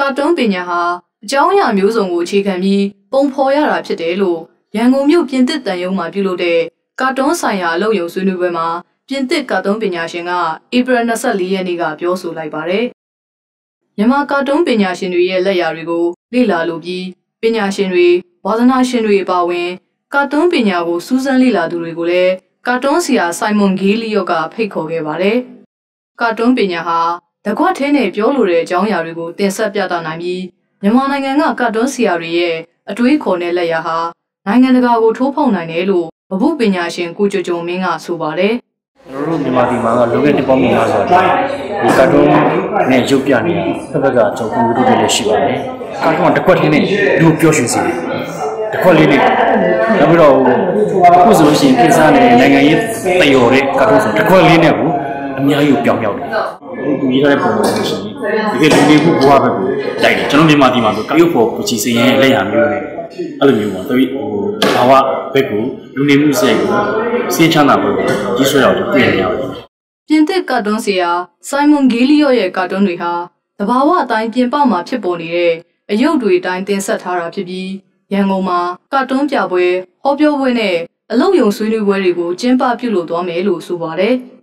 ကာတွန်းပညာဟာအကြောင်းအရာမျိုးစုံကိုအခြေခံပြီးပုံဖော်ရတာဖြစ်တယ်လို့ရန်ကုန်မြို့ပြင်သစ်တန်ရုံမှာပြုလုပ်တဲ့ကာတွန်းဆိုင်ရာအလုပ်ရုံဆွေးနွေးပွဲမှာပြင်သစ်ကာတွန်းပညာရှင်ကဧပြီ24ရက်နေ့ကပြောဆိုလိုက်ပါတယ်။မြန်မာကာတွန်းပညာရှင်တွေရဲ့လက်ရာတွေကိုလေ့လာလိုပြီးပညာရှင်တွေဝါသနာရှင်တွေအပါအဝင်ကာတွန်းပညာကိုစူးစမ်းလေ့လာသူတွေကိုလည်းကာတွန်းဆရာဆိုင်မွန်ဂေးလီယော့ကဖိတ်ခေါ်ခဲ့ပါတယ်။ကာတွန်းပညာဟာ တကွက်ထဲနဲ့ပြောလိုတဲ့အကြောင်းအရာတွေကိုတင်ဆက်ပြသနိုင်ပြီးမြန်မာနိုင်ငံကကာတွန်းဆရာတွေရဲ့အတွေးခေါ်တဲ့လက်ရာဟာနိုင်ငံတကာကိုထိုးဖောက်နိုင်တယ်လို့ဗဟုပညာရှင်ကိုကျော်ကျော်မင်းကဆိုပါတယ်။ကျွန်တော်တို့မြန်မာပြည်မှာကလောကတစ်ပေါင်းများစွာဒီကာတွန်းနဲ့ရုပ်ပြနေတာတစ်ဖက်ကကျွန်တော်ကွန်ပျူတာတွေလည်းရှိပါတယ်ကာတွန်းကတစ်ခွက်ထင်းနဲ့လူပျော်ရွှင်စေတယ်တစ်ခွက်လေးနဲ့နောက်ပြီးတော့အခုဆိုလို့ရှိရင်ကိစ္စနဲ့နိုင်ငံရေးတယော်တဲ့ကာတွန်းဆိုတစ်ခွက်လေးနဲ့ကိုအများကြီးကိုပြောင်းပြောင်းတယ် ဒီရေးထားတဲ့ပုံစံလို့ရှိရင်ဒီကလူနေမှုဘဝဘက်ကိုတိုက်တယ်ကျွန်တော်မြန်မာပြည်မှာဆိုကရုပ်ဖို့ပူချီစရင်လက်ရမျိုးနဲ့အဲ့လိုမျိုးပေါ့တပိဟိုဘာဝဘက်ကိုလူနေမှုစရိုက်ကိုစင်းချမ်းသာဖို့ကြီးဆွဲအောင်တွေ့ရရတယ်ပြင်သစ်ကာတွန်းဆရာဆိုင်မွန်ဂီလီယော့ရဲ့ကာတွန်းတွေဟာတဘာဝအတိုင်းပြင်ပမှာဖြစ်ပေါ်နေတဲ့အယုတ်တွေအတိုင်းတင်ဆက်ထားတာဖြစ်ပြီးရန်ကုန်မှာကာတွန်းပြပွဲဟောပြောပွဲနဲ့အလုပ်ယုံဆွေးနွေးပွဲတွေကိုကျင်းပပြုလုပ်သွားမယ်လို့ဆိုပါတယ်။